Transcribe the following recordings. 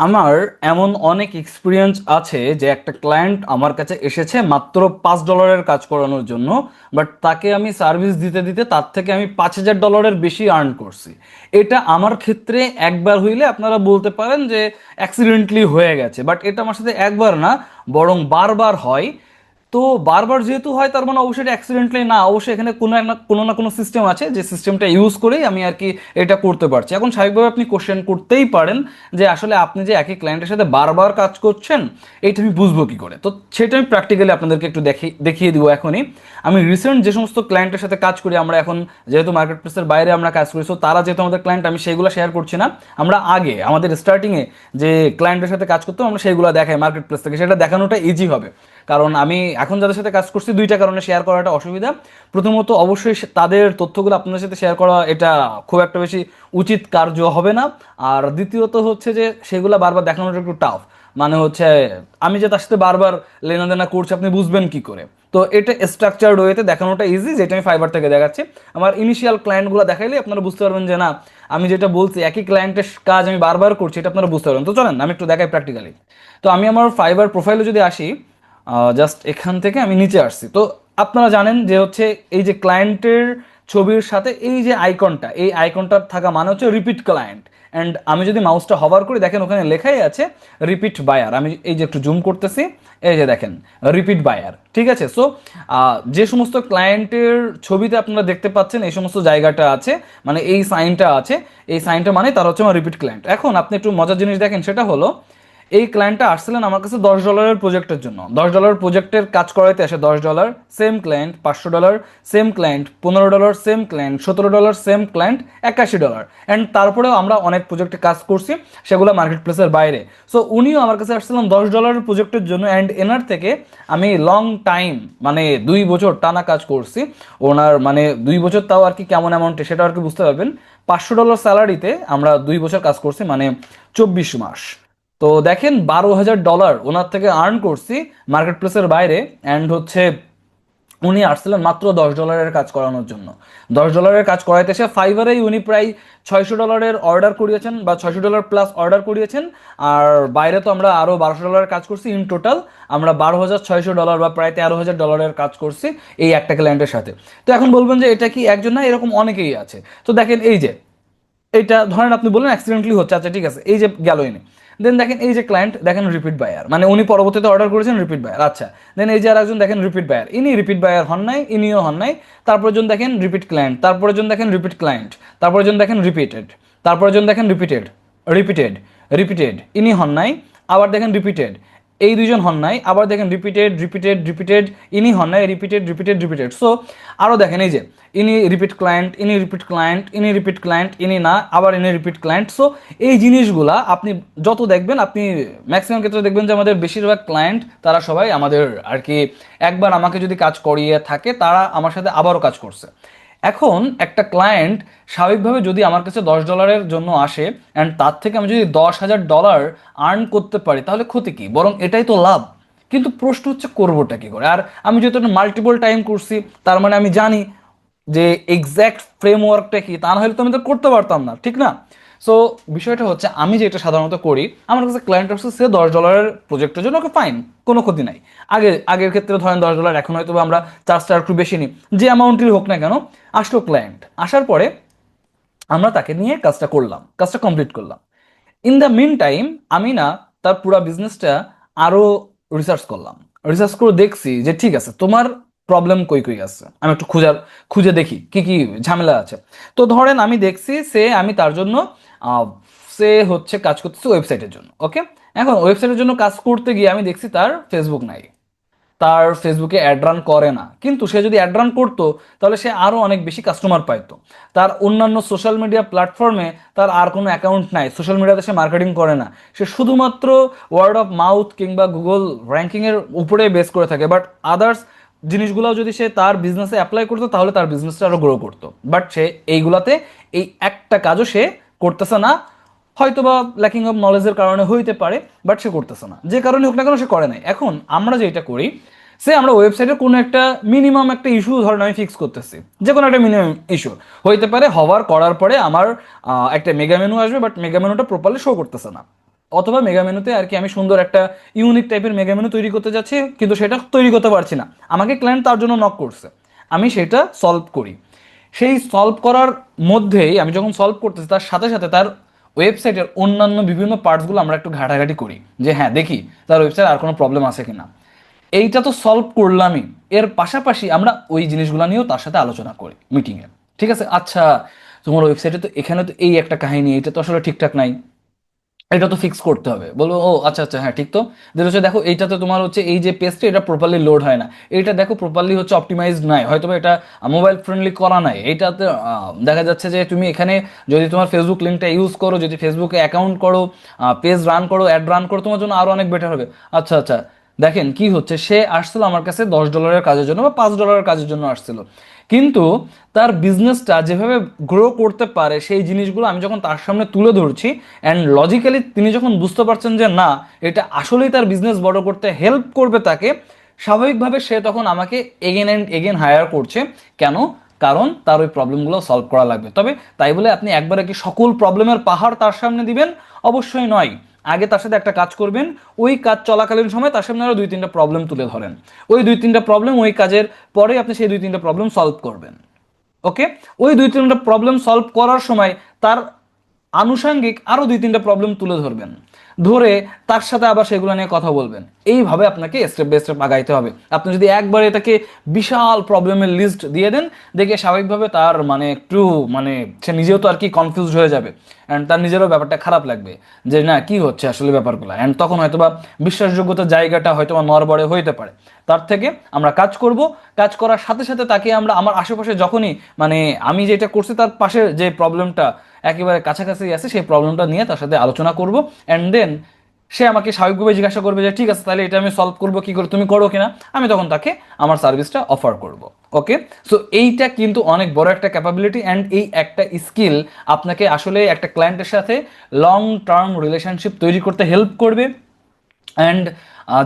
আমার এমন অনেক এক্সপিরিয়েন্স আছে যে একটা ক্লায়েন্ট আমার কাছে এসেছে মাত্র পাঁচ ডলারের কাজ করানোর জন্য বাট তাকে আমি সার্ভিস দিতে দিতে তার থেকে আমি পাঁচ হাজার ডলারের বেশি আর্ন করছি। এটা আমার ক্ষেত্রে একবার হইলে আপনারা বলতে পারেন যে অ্যাক্সিডেন্টলি হয়ে গেছে বাট এটা আমার সাথে একবার না, বরং বারবার হয়। তো বারবার যেহেতু হয়, তার মানে অবশ্যই এটা অ্যাক্সিডেন্টলি না, অবশ্যই এখানে কোনো না কোনো না কোনো সিস্টেম আছে, যে সিস্টেমটা ইউজ করেই আমি আর কি এটা করতে পারছি। এখন স্বাভাবিকভাবে আপনি কোশ্চেন করতেই পারেন যে আসলে আপনি যে একই ক্লায়েন্টের সাথে বারবার কাজ করছেন, এইটা আমি বুঝব কি করে? তো সেটা আমি প্র্যাকটিক্যালি আপনাদেরকে একটু দেখি, দেখিয়ে দিব এখনই। আমি রিসেন্ট যে সমস্ত ক্লায়েন্টের সাথে কাজ করি, আমরা এখন যেহেতু মার্কেট প্লেসের বাইরে আমরা কাজ করি সো তারা যেহেতু আমাদের ক্লায়েন্ট আমি সেইগুলো শেয়ার করছি না। আমরা আগে, আমাদের স্টার্টিংয়ে যে ক্লায়েন্টের সাথে কাজ করতাম, আমরা সেইগুলো দেখাই মার্কেট প্লেস থেকে। সেটা দেখানোটা ইজি হবে। কারণ আমি এখন যাদের সাথে কাজ করছি, দুইটা কারণে শেয়ার করাটা অসুবিধা। প্রথমত, অবশ্যই তাদের তথ্যগুলো আপনাদের সাথে শেয়ার করা এটা খুব একটা বেশি উচিত কার্য হবে না। আর দ্বিতীয়ত হচ্ছে যে, সেগুলো বারবার দেখানোটা একটু টাফ মানে হচ্ছে, আমি যে তার সাথে বারবার লেনাদেনা করছি, আপনি বুঝবেন কি করে? তো এটা স্ট্রাকচার ওয়েতে দেখানোটা ইজি যেটা আমি ফাইবার থেকে দেখাচ্ছি। আমার ইনিশিয়াল ক্লায়েন্টগুলো দেখাইলে আপনারা বুঝতে পারবেন যে, না, আমি যেটা বলছি, একই ক্লায়েন্টের কাজ আমি বারবার করছি, এটা আপনারা বুঝতে পারবেন। তো চলেন, আমি একটু দেখাই প্র্যাকটিক্যালি তো আমি আমার ফাইবার প্রোফাইলে যদি আসি জাস্ট এখান থেকে আমি নিচে আসছি। তো আপনারা জানেন যে হচ্ছে এই যে ক্লায়েন্টের ছবির সাথে এই যে আইকনটা এই আইকনটা থাকা মানে হচ্ছে রিপিট ক্লায়েন্ট অ্যান্ড আমি যদি মাউসটা হভার করি, দেখেন ওখানে লেখাই আছে রিপিট বায়ার আমি এই যে একটু জুম করতেছি, এই যে দেখেন রিপিট বায়ার ঠিক আছে? সো যে সমস্ত ক্লায়েন্টের ছবিতে আপনারা দেখতে পাচ্ছেন, এই সমস্ত জায়গাটা আছে মানে এই সাইনটা আছে, এই সাইনটা মানে তার হচ্ছে আমার রিপিট ক্লায়েন্ট এখন আপনি একটু মজার জিনিস দেখেন, সেটা হলো এই ক্লায়েন্টটা আসছিলেন আমার কাছে দশ ডলারের প্রজেক্টের জন্য। দশ ডলার প্রজেক্টের কাজ করাইতে আসে দশ ডলার সেম ক্লায়েন্ট পাঁচশো ডলার সেম ক্লায়েন্ট পনেরো ডলার সেম ক্লায়েন্ট সতেরো ডলার সেম ক্লায়েন্ট একাশি ডলার অ্যান্ড তারপরেও আমরা অনেক প্রজেক্টে কাজ করছি, সেগুলো মার্কেট প্লেসের বাইরে। সো উনিও আমার কাছে আসছিলেন দশ ডলারের প্রজেক্টের জন্য অ্যান্ড এনার থেকে আমি লং টাইম মানে দুই বছর টানা কাজ করছি। ওনার মানে দুই বছর তাও আর কি কেমন অ্যামাউন্টে সেটা আর কি বুঝতে পারবেন। পাঁচশো ডলার স্যালারিতে আমরা দুই বছর কাজ করছি মানে চব্বিশ মাস। তো দেখেন বারো হাজার ডলার ওনার থেকে আর্ন করছি মার্কেট প্লেসের বাইরে অ্যান্ড হচ্ছে উনি আসছিলেন মাত্র দশ ডলারের কাজ করানোর জন্য। দশ ডলারের কাজ করাইতে এসে ফাইবারেই উনি প্রায় ছয়শো ডলারের অর্ডার করিয়েছেন বা ছয়শো ডলার প্লাস অর্ডার করিয়েছেন। আর বাইরে তো আমরা আরও বারোশো ডলারের কাজ করছি ইন টোটাল আমরা বারো হাজার ছয়শো ডলার বা প্রায় তেরো হাজার ডলারের কাজ করছি এই একটা ক্লায়েন্টের সাথে। তো এখন বলবেন যে এটা কি একজন না এরকম অনেকেই আছে। তো দেখেন এই যে, এটা ধরেন আপনি বললেন অ্যাক্সিডেন্টলি হচ্ছে। আচ্ছা ঠিক আছে। এই যে গেল ইনি। দেন দেখেন এই যে ক্লায়েন্ট দেখেন রিপিট বায়ার মানে উনি পরবর্তীতে অর্ডার করেছেন রিপিট বায়ার আচ্ছা। দেন এই যে আর একজন দেখেন রিপিট বায়ার ইনি রিপিট বায়ার হন নাই, ইনিও হন নাই। তারপর জন দেখেন রিপিট ক্লায়েন্ট তারপরে জন দেখেন রিপিট ক্লায়েন্ট তারপরে জন দেখেন রিপিটেড তারপরে জন দেখেন রিপিটেড রিপিটেড রিপিটেড ইনি হন নাই, আবার দেখেন রিপিটেড এই দুইজন হন নাই। আবার দেখেন রিপিটেড রিপিটেড রিপিটেড ইনি হন নাই রিপিটেড রিপিটেড রিপিটেড সো আরও দেখেন এই যে, ইনি রিপিট ক্লায়েন্ট ইনি রিপিট ক্লায়েন্ট ইনি রিপিট ক্লায়েন্ট ইনি না, আবার ইনি রিপিট ক্লায়েন্ট সো এই জিনিসগুলা আপনি যত দেখবেন, আপনি ম্যাক্সিমাম ক্ষেত্রে দেখবেন যে আমাদের বেশিরভাগ ক্লায়েন্ট তারা সবাই আমাদের আর কি একবার আমাকে যদি কাজ করিয়ে থাকে, তারা আমার সাথে আবারও কাজ করছে। এখন একটা ক্লায়েন্ট স্বাভাবিকভাবে যদি আমার কাছে দশ ডলারের জন্য আসে অ্যান্ড তার থেকে আমি যদি দশ হাজার ডলার আর্ন করতে পারি, তাহলে ক্ষতি কী? বরং এটাই তো লাভ। কিন্তু প্রশ্ন হচ্ছে, করবোটা কী করে? আর আমি যেহেতু মাল্টিপল টাইম করছি, তার মানে আমি জানি যে এক্স্যাক্ট ফ্রেমওয়ার্কটা কি, তা না হলে তো আমি তো করতে পারতাম না, ঠিক না? সো বিষয়টা হচ্ছে আমি যেটা সাধারণত করি, আমার কাছে ক্লায়েন্ট আসছে সে দশ ডলারের প্রজেক্টের জন্য ওকে ফাইন কোনো ক্ষতি নাই। আগে, আগের ক্ষেত্রে ধরেন দশ ডলার এখন হয়তো আমরা চার্জটা একটু বেশি নিই। যে অ্যামাউন্টই হোক না কেন, আসলো ক্লায়েন্ট আসার পরে আমরা তাকে নিয়ে কাজটা করলাম, কাজটা কমপ্লিট করলাম। ইন দ্য মিন টাইম আমি না তার পুরো বিজনেসটা আরও রিসার্চ করলাম। রিসার্চ করে দেখছি যে ঠিক আছে, তোমার প্রবলেম কই কই আছে? আমি একটু খুঁজার, খুঁজে দেখি, কি কি ঝামেলা আছে। তো ধরেন আমি দেখছি সে, আমি তার জন্য সে হচ্ছে কাজ করতেছে ওয়েবসাইটের জন্য ওকে এখন ওয়েবসাইটের জন্য কাজ করতে গিয়ে আমি দেখছি তার ফেসবুক নাই। তার ফেসবুকে অ্যাড রান করে না। কিন্তু সে যদি অ্যাড রান করতো, তাহলে সে আরও অনেক বেশি কাস্টমার পাইতো। তার অন্যান্য সোশ্যাল মিডিয়া প্ল্যাটফর্মে তার আর কোনো অ্যাকাউন্ট নাই। সোশ্যাল মিডিয়াতে সে মার্কেটিং করে না। সে শুধুমাত্র ওয়ার্ড অফ মাউথ কিংবা গুগল র্যাঙ্কিংয়ের উপরে বেস করে থাকে। বাট আদার্স জিনিসগুলো যদি সে তার বিজনেসে অ্যাপ্লাই করতো, তাহলে তার বিজনেসটা আরও গ্রো করতো। বাট সে এইগুলাতে এই একটা কাজও সে করতেছে না হয়তো বা ল্যাকিং অফ নলেজের কারণে হইতে পারে বাট সে করতেছে না। যে কারণে হোক না কেন সে করে নাই। এখন আমরা যেটা করি, সে আমরা ওয়েবসাইটের কোনো একটা মিনিমাম একটা ইস্যু ধরেন আমি ফিক্স করতেছি। যে কোনো একটা মিনিমাম ইস্যু হইতে পারে, হওয়ার, করার পরে আমার একটা মেগা মেনু আসবে বাট মেগা মেনুটা প্রপারলি শো করতেছে না। অথবা মেগা মেনুতে আর কি আমি সুন্দর একটা ইউনিক টাইপের মেগা মেনু তৈরি করতে যাচ্ছি, কিন্তু সেটা তৈরি করতে পারছি না। আমাকে ক্লায়েন্ট তার জন্য নক করছে। আমি সেটা সলভ করি। সেই সলভ করার মধ্যেই আমি যখন সলভ করতেছি, তার সাথে সাথে তার ওয়েবসাইটের অন্যান্য বিভিন্ন পার্টসগুলো আমরা একটু ঘাটাঘাটি করি। যে হ্যাঁ দেখি তার ওয়েবসাইট আর কোনো প্রবলেম আছে কিনা। এইটা তো সলভ করলামই। এর পাশাপাশি আমরা ওই জিনিসগুলো নিয়েও তার সাথে আলোচনা করি মিটিংয়ে ঠিক আছে? আচ্ছা তোমার ওয়েবসাইটে তো এখানে তো এই একটা কাহিনী, এটা তো আসলে ঠিকঠাক নাই। এটা তো ফিক্স করতে হবে। বলব, ও আচ্ছা আচ্ছা হ্যাঁ ঠিক তো। যেটা হচ্ছে দেখো, এইটাতে তোমার হচ্ছে এই যে পেজটা এটা প্রপারলি লোড হয় না। এটা দেখো প্রপারলি হচ্ছে অপটিমাইজড নাই। হয়তো এটা মোবাইল ফ্রেন্ডলি করা নাই। এইটাতে দেখা যাচ্ছে যে তুমি এখানে যদি তোমার ফেসবুক লিঙ্কটা ইউজ করো, যদি ফেসবুকে অ্যাকাউন্ট করো পেজ রান করো অ্যাড রান করো, তোমার জন্য আরও অনেক বেটার হবে। আচ্ছা আচ্ছা দেখেন কি হচ্ছে, সে আসছিল আমার কাছে দশ ডলারের কাজের জন্য বা পাঁচ ডলারের কাজের জন্য আসছিল। কিন্তু তার বিজনেসটা যেভাবে গ্রো করতে পারে, সেই জিনিসগুলো আমি যখন তার সামনে তুলে ধরছি অ্যান্ড লজিক্যালি তিনি যখন বুঝতে পারছেন যে না, এটা আসলেই তার বিজনেস বড় করতে হেল্প করবে তাকে, স্বাভাবিকভাবে সে তখন আমাকে এগেন অ্যান্ড এগেন হায়ার করছে। কেন? কারণ তার ওই প্রবলেমগুলো সলভ করা লাগবে। তবে তাই বলে আপনি একবারে কি সকল প্রবলেমের পাহাড় তার সামনে দিবেন? অবশ্যই নয়। আগে তার সাথে একটা কাজ করবেন, ওই কাজ চলাকালীন সময় তার সামনে আরও দুই তিনটা প্রবলেম তুলে ধরেন। ওই দুই তিনটা প্রবলেম ওই কাজের পরে আপনি সেই দুই তিনটা প্রবলেম সলভ করবেন। ওকে? ওই দুই তিনটা প্রবলেম সলভ করার সময় তার আনুষাঙ্গিক আরও দুই তিনটা প্রবলেম তুলে ধরবেন। ধরে তার সাথে আবার সেগুলো নিয়ে কথা বলবেন। এইভাবে আপনাকে স্টেপ বাই স্টেপ আগাইতে হবে। আপনি যদি একবার এটাকে বিশাল প্রবলেমের লিস্ট দিয়ে দেন, দেখে স্বাভাবিকভাবে তার মানে একটু মানে সে নিজেও তো আর কি কনফিউজ হয়ে যাবে। অ্যান্ড তার নিজেরও ব্যাপারটা খারাপ লাগবে যে, না, কি হচ্ছে আসলে ব্যাপারগুলো? অ্যান্ড তখন হয়তো বা বিশ্বাসযোগ্যতার জায়গাটা হয়তো বা নরবড়ে হইতে পারে। তার থেকে আমরা কাজ করব, কাজ করার সাথে সাথে তাকে আমরা, আমার আশেপাশে যখনই মানে আমি যেটা করছি তার পাশে যে প্রবলেমটা একেবারে কাছাকাছি আছে, সেই প্রবলেমটা নিয়ে তার সাথে আলোচনা করব। অ্যান্ড দেন সে আমাকে স্বাভাবিকভাবে জিজ্ঞাসা করবে যে, ঠিক আছে, তাহলে এটা আমি সলভ করব, কি করে? তুমি করো কিনা? আমি তখন তাকে আমার সার্ভিসটা অফার করব। ওকে সো এইটা কিন্তু অনেক বড় একটা ক্যাপাবিলিটি অ্যান্ড এই একটা স্কিল আপনাকে আসলে একটা ক্লায়েন্টের সাথে লং টার্ম রিলেশনশিপ তৈরি করতে হেল্প করবে। অ্যান্ড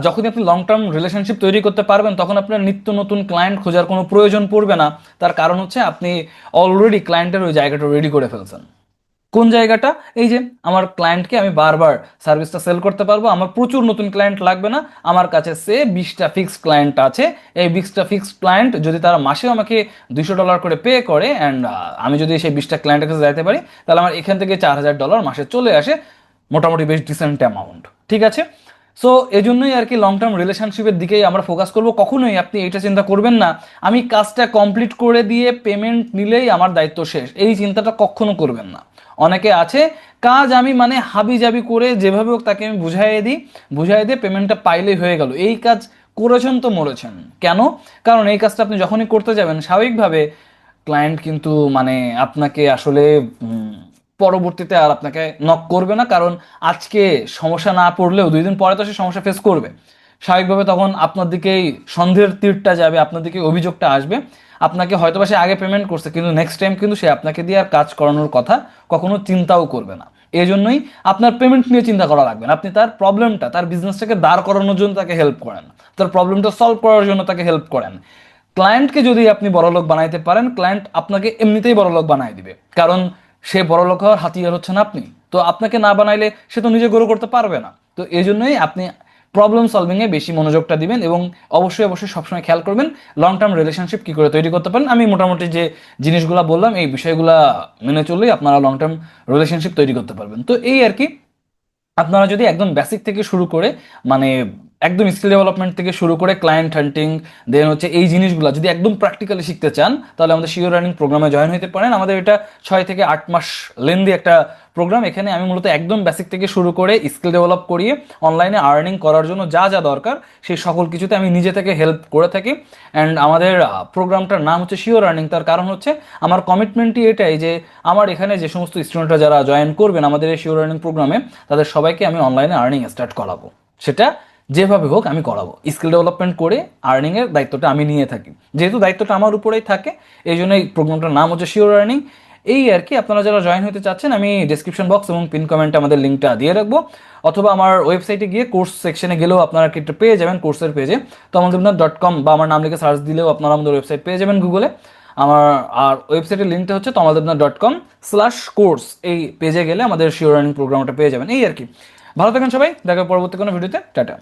যখনই আপনি লং টার্ম রিলেশনশিপ তৈরি করতে পারবেন, তখন আপনার নিত্য নতুন ক্লায়েন্ট খোঁজার কোনো প্রয়োজন পড়বে না। তার কারণ হচ্ছে, আপনি অলরেডি ক্লায়েন্টের ওই জায়গাটা রেডি করে ফেলছেন। কোন জায়গাটা? এই যে আমার ক্লায়েন্টকে আমি বারবার সার্ভিসটা সেল করতে পারব। আমার প্রচুর নতুন ক্লায়েন্ট লাগবে না। আমার কাছে সে বিশটা ফিক্সড ক্লায়েন্ট আছে। এই বিশটা ফিক্সড ক্লায়েন্ট যদি তারা মাসে আমাকে দুশো ডলার করে পে করে অ্যান্ড আমি যদি সেই বিশটা ক্লায়েন্টের কাছে যাইতে পারি, তাহলে আমার এখান থেকে চার হাজার ডলার মাসে চলে আসে মোটামুটি বেশ ডিসেন্ট অ্যামাউন্ট ঠিক আছে? সো এই জন্যই আর কি লং টার্ম রিলেশনশিপের দিকেই আমরা ফোকাস করব। কখনোই আপনি এটা চিন্তা করবেন না। আমি কাজটা কমপ্লিট করে দিয়ে পেমেন্ট নিলেই আমার দায়িত্ব শেষ। এই চিন্তাটা কখনো করবেন না। অনেকে আছে, কাজ আমি মানে হাবি জাবি করে যেভাবে হোক তাকে আমি বুঝাইয়ে দিই। বুঝাইয়ে দিয়ে পেমেন্টটা পাইলেই হয়ে গেল। এই কাজ করেছেন তো মরেছেন। কেন? কারণ এই কাজটা আপনি যখনই করতে যাবেন, স্বাভাবিকভাবে ক্লায়েন্ট কিন্তু মানে আপনাকে আসলে পরবর্তীতে আর আপনাকে নক করবে না, কারণ আজকে সমস্যা না পড়লেও দুই দিন পরে তো সে সমস্যা ফেস করবে। স্বাভাবিকভাবে তখন আপনার দিকেই সন্দেহের তীরটা যাবে, আপনার দিকে অভিযোগটা আসবে। আপনাকে হয়তো বা সে আগে পেমেন্ট করছে, কিন্তু নেক্সট টাইম কিন্তু সে আপনাকে দিয়ে আর কাজ করানোর কথা কখনো চিন্তাও করবে না। এই জন্যই আপনার পেমেন্ট নিয়ে চিন্তা করা লাগবে না। আপনি তার প্রবলেমটা তার বিজনেসটাকে দাঁড় করানোর জন্য তাকে হেল্প করেন। তার প্রবলেমটা সলভ করার জন্য তাকে হেল্প করেন। ক্লায়েন্টকে যদি আপনি বড়লোক বানাইতে পারেন ক্লায়েন্ট আপনাকে এমনিতেই বড়লোক বানাই দিবে। কারণ সে বড়লোক হওয়ার হাতিয়ার হচ্ছেন আপনি। তো আপনাকে না বানাইলে সে তো নিজে গ্রো করতে পারবে না। তো এই জন্যই আপনি প্রবলেম সলভিংয়ে বেশি মনোযোগটা দিবেন এবং অবশ্যই অবশ্যই সবসময় খেয়াল করবেন লং টার্ম রিলেশনশিপ কী করে তৈরি করতে পারেন। আমি মোটামুটি যে জিনিসগুলো বললাম, এই বিষয়গুলো মেনে চললেই আপনারা লং টার্ম রিলেশনশিপ তৈরি করতে পারবেন। তো এই আর কি, আপনারা যদি একদম বেসিক থেকে শুরু করে মানে একদম স্কিল ডেভেলপমেন্ট থেকে শুরু করে ক্লায়েন্ট হান্টিং দেন হচ্ছে এই জিনিসগুলো যদি একদম প্র্যাকটিক্যালি শিখতে চান, তাহলে আমাদের শিওর রানিং প্রোগ্রামে জয়েন হতে পারেন। আমাদের এটা ছয় থেকে আট মাস লেন্দি একটা প্রোগ্রাম এখানে আমি মূলত একদম বেসিক থেকে শুরু করে স্কিল ডেভেলপ করিয়ে অনলাইনে আর্নিং করার জন্য যা যা দরকার, সেই সকল কিছুতে আমি নিজে থেকে হেল্প করে থাকি। অ্যান্ড আমাদের প্রোগ্রামটার নাম হচ্ছে শিওর আর্নিং তার কারণ হচ্ছে আমার কমিটমেন্টই এটাই যে আমার এখানে যে সমস্ত স্টুডেন্টরা যারা জয়েন করবেন আমাদের এই শিওর আর্নিং প্রোগ্রামে তাদের সবাইকে আমি অনলাইনে আর্নিং স্টার্ট করাবো। সেটা যেভাবে হোক আমি করাবো। স্কিল ডেভেলপমেন্ট করে আর্নিংয়ের দায়িত্বটা আমি নিয়ে থাকি। যেহেতু দায়িত্বটা আমার উপরেই থাকে এই জন্য এই প্রোগ্রামটার নাম হচ্ছে শিওর আর্নিং এই আর কি, আপনারা যারা জয়েন হতে চাচ্ছেন, আমি ডিসক্রিপশন বক্স এবং পিন কমেন্টে আমাদের লিঙ্কটা দিয়ে রাখব। অথবা আমার ওয়েবসাইটে গিয়ে কোর্স সেকশনে গেলেও আপনারা একটা পেয়ে যাবেন কোর্সের পেজে তো আমাদের ডট কম বা আমার নাম লিখে সার্চ দিলেও আপনারা আমাদের ওয়েবসাইট পেয়ে যাবেন গুগলে আমার, আর ওয়েবসাইটের লিঙ্কটা হচ্ছে Tamaldebna dot com slash course এই পেজে গেলে আমাদের শিওর রানিং প্রোগ্রামটা পেয়ে যাবেন। এই আর কি। ভালো থাকেন সবাই, দেখা পরবর্তী কোনো ভিডিওতে টাটা।